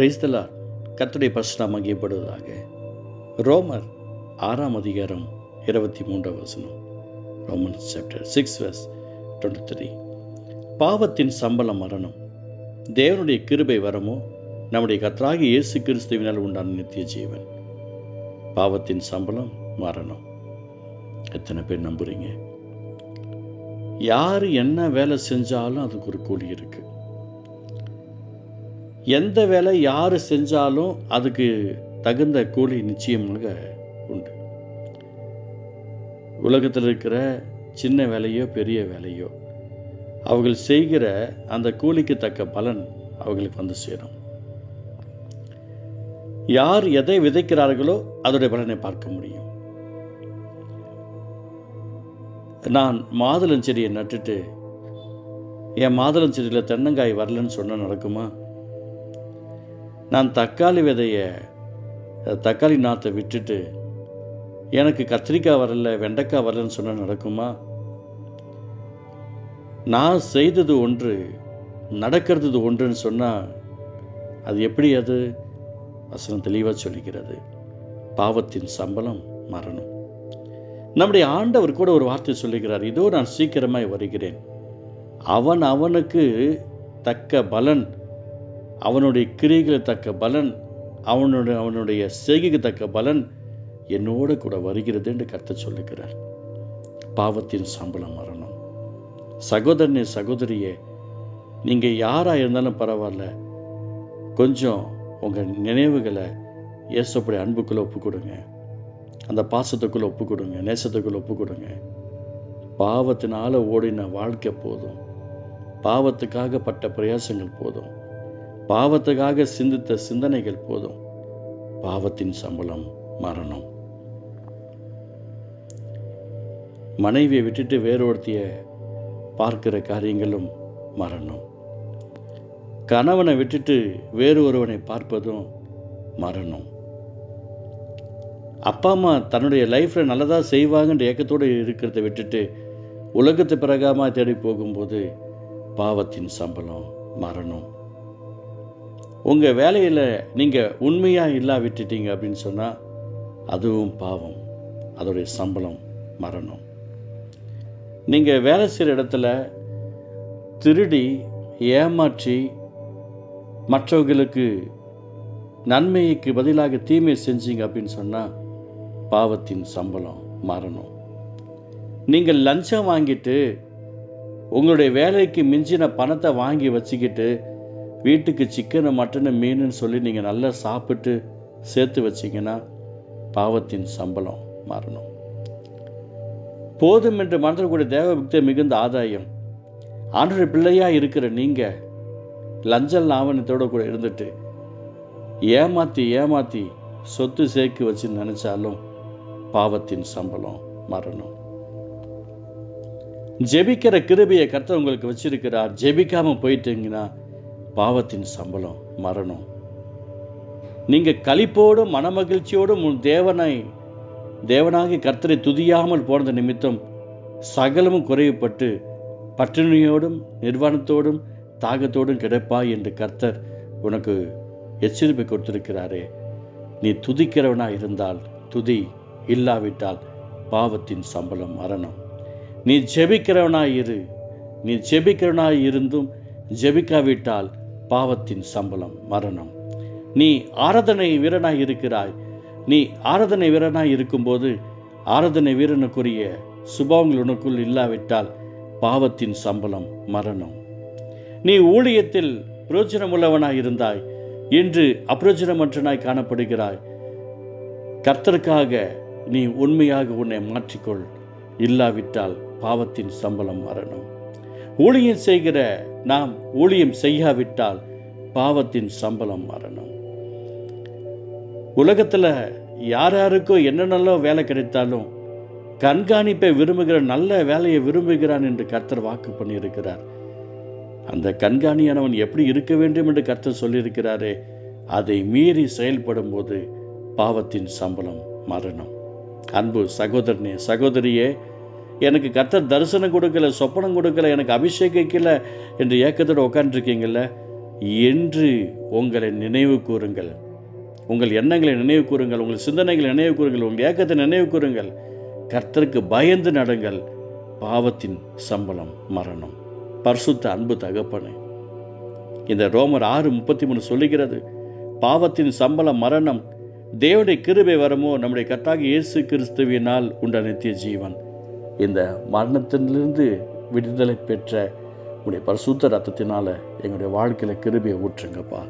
பிரைஸ்தலா கத்துடைய பசுநாம் அங்கேப்படுவதாக ரோமர் ஆறாம் அதிகாரம் இருபத்தி மூன்றாம் வசனம் Roman chapter six verse twenty three பாவத்தின் சம்பளம் மரணம் தேவனுடைய கிருபை வரமோ? நம்முடைய கத்தராகி இயேசு கிறிஸ்துவினால் உண்டான நித்திய ஜீவன். பாவத்தின் சம்பளம் மரணம். எத்தனை பேர் நம்புறீங்க? யார் என்ன வேலை செஞ்சாலும் அதுக்கு ஒரு கூலி இருக்குது எந்த வேலை யார் செஞ்சாலும் அதுக்கு தகுந்த கூலி நிச்சயமாக உண்டு. உலகத்தில் இருக்கிற சின்ன வேலையோ பெரிய வேலையோ அவர்கள் செய்கிற அந்த கூலிக்கு தக்க பலன் அவர்களுக்கு வந்து சேரும். யார் எதை விதைக்கிறார்களோ அதோடைய பலனை பார்க்க முடியும். நான் மாதுளஞ்செடியை நட்டுட்டு என் மாதுளஞ்செடியில் தென்னங்காய் வரலன்னு சொன்னால் நடக்குமா? நான் தக்காளி விதையை தக்காளி நாற்றை விட்டுட்டு எனக்கு கத்திரிக்காய் வரல வெண்டைக்காய் வரலன்னு சொன்னால் நடக்குமா? நான் செய்தது ஒன்று நடக்கிறது ஒன்றுன்னு சொன்னால் அது எப்படி அது? வசனம் தெளிவாக சொல்லிக்கிறது பாவத்தின் சம்பளம் மரணம். நம்முடைய ஆண்டவர் கூட ஒரு வார்த்தை சொல்லுகிறார் இதோ நான் சீக்கிரமாய் வருகிறேன். அவன் அவனுக்கு தக்க பலன் அவனுடைய கிரிகளுக்கு தக்க பலன் அவனுடைய அவனுடைய செய்கைக்கு தக்க பலன் என்னோடு கூட வருகிறது என்று கத்த சொல்லுகிறார். பாவத்தின் சம்பளம் மரணம். சகோதரனே சகோதரியே நீங்கள் யாராக இருந்தாலும் பரவாயில்ல. கொஞ்சம் உங்கள் நினைவுகளை இயேசுப்படி அன்புக்குள்ளே ஒப்பு கொடுங்க. அந்த பாசத்துக்குள்ளே ஒப்பு கொடுங்க. நேசத்துக்குள்ளே ஒப்பு கொடுங்க. பாவத்தினால் ஓடின வாழ்க்கை போதும். பாவத்துக்காக பட்ட பிரயாசங்கள் போதும். பாவத்துக்காக சிந்தித்த சிந்தனைகள் போதும். பாவத்தின் சம்பளம் மரணம். மனைவியை விட்டுட்டு வேறொருத்திய பார்க்கிற காரியங்களும் மரணம். கணவனை விட்டுட்டு வேறு ஒருவனை பார்ப்பதும் மரணம். அப்பா அம்மா தன்னுடைய லைஃப்பில் நல்லதாக செய்வாங்கன்ற ஏக்கத்தோடு இருக்கிறத விட்டுட்டு உலகத்து பிறகாமல் தேடி போகும்போது பாவத்தின் சம்பளம் மரணம். உங்கள் வேலையில் நீங்கள் உண்மையாக இல்லா விட்டுட்டீங்க அப்படின்னு சொன்னால் அதுவும் பாவம். அதோடைய சம்பளம் மரணம். நீங்கள் வேலை செய்கிற இடத்துல திருடி ஏமாற்றி மற்றவர்களுக்கு நன்மைக்கு பதிலாக தீமை செஞ்சீங்க அப்படின்னு சொன்னால் பாவத்தின் சம்பளம் மரணம். நீங்கள் லஞ்சம் வாங்கிட்டு உங்களுடைய வேலைக்கு மிஞ்சின பணத்தை வாங்கி வச்சுக்கிட்டு வீட்டுக்கு சிக்கனை மட்டனை மீனுன்னு சொல்லி நீங்கள் நல்லா சாப்பிட்டு சேர்த்து வச்சிங்கன்னா பாவத்தின் சம்பளம் மாறணும். போதும் என்று மனதில் தேவபக்தி மிகுந்த ஆதாயம். ஆண்டோட பிள்ளையாக இருக்கிற நீங்கள் லஞ்சல் ஆவணத்தோட கூட இருந்துட்டு ஏமாற்றி ஏமாற்றி சொத்து சேர்க்கு வச்சு நினச்சாலும் பாவத்தின் சம்பளம் மரணம் ஜெபிக்கிற கிருபியை கர்த்தர் உங்களுக்கு வச்சிருக்கிறார். ஜெபிக்காம போயிட்டீங்கன்னா பாவத்தின் சம்பளம் மரணம். நீங்க களிப்போடும் மனமகிழ்ச்சியோடும் உன் தேவனை தேவனாகி கர்த்தரை துதியாமல் போனது நிமித்தம் சகலமும் குறைவுபட்டு பட்டினியோடும் நிர்வாணத்தோடும் தாகத்தோடும் கிடைப்பாய் என்று கர்த்தர் உனக்கு எச்சரிப்பை கொடுத்திருக்கிறாரே. நீ துதிக்கிறவனா இருந்தால் துதி இல்லாவிட்டால் பாவத்தின் சம்பளம் மரணம். நீ ஜெபிக்கிறவனாய் இரு. நீ ஜெபிக்கிறவனாய் இருந்தும் ஜெபிக்காவிட்டால் பாவத்தின் சம்பளம் மரணம். நீ ஆராதனை வீரனாய் இருக்கிறாய். நீ ஆராதனை வீரனாய் இருக்கும்போது ஆராதனை வீரனுக்குரிய சுபாவங்கள் உனக்குள் இல்லாவிட்டால் பாவத்தின் சம்பளம் மரணம். நீ ஊழியத்தில் பிரயோஜனமுள்ளவனாய் இருந்தாய். இன்று அப்பிரயோஜனமற்றனாய் காணப்படுகிறாய். கர்த்தருக்காக நீ உண்மையாக உன்னை மாற்றிக்கொள். இல்லாவிட்டால் பாவத்தின் சம்பளம் மரணம். ஊழியம் செய்கிற நாம் ஊழியம் செய்யாவிட்டால் பாவத்தின் சம்பளம் மரணம். உலகத்தில் யார் யாருக்கோ நல்ல வேலை கிடைத்தாலும் கண்காணிப்பை விரும்புகிற நல்ல வேலையை விரும்புகிறான் என்று கர்த்தர் வாக்கு பண்ணியிருக்கிறார். அந்த கண்காணியானவன் எப்படி இருக்க வேண்டும் என்று கர்த்தர் சொல்லியிருக்கிறாரே அதை மீறி செயல்படும் போது பாவத்தின் சம்பளம் மரணம். அன்பு சகோதரனே சகோதரியே எனக்கு கர்த்தர் தரிசனம் கொடுக்கல சொப்பனம் கொடுக்கல எனக்கு அபிஷேகிக்கல என்று ஏக்கத்தோடு உட்காந்துருக்கீங்கள என்று உங்களை நினைவு கூறுங்கள். உங்கள் எண்ணங்களை நினைவு கூறுங்கள் உங்கள் சிந்தனைகளை நினைவு கூறுங்கள் உங்கள் ஏக்கத்தை நினைவு கூறுங்கள். கர்த்தருக்கு பயந்து நடுங்கள். பாவத்தின் சம்பளம் மரணம். பரிசுத்த அன்பு தகப்பனு இந்த ரோமர் ஆறு முப்பத்தி மூணு சொல்லுகிறது பாவத்தின் சம்பளம் மரணம். தேவனுடைய கிருபை வரமோ? நம்முடைய கர்த்தாக இயேசு கிறிஸ்துவினால் உண்ட நித்திய ஜீவன். இந்த மரணத்திலிருந்து விடுதலை பெற்ற உங்களுடைய பரிசுத்த ரத்தத்தினால் எங்களுடைய வாழ்க்கையில் கிருபியை ஊற்றுங்கப்பா.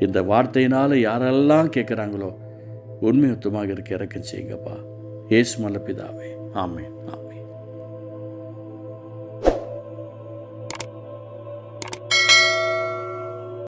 இந்த வார்த்தையினால் யாரெல்லாம் கேட்குறாங்களோ உண்மையுத்தமாக இருக்க இறக்கம் செய்யுங்கப்பா. ஏசு மலப்பிதாவே ஆமே ஆமாம்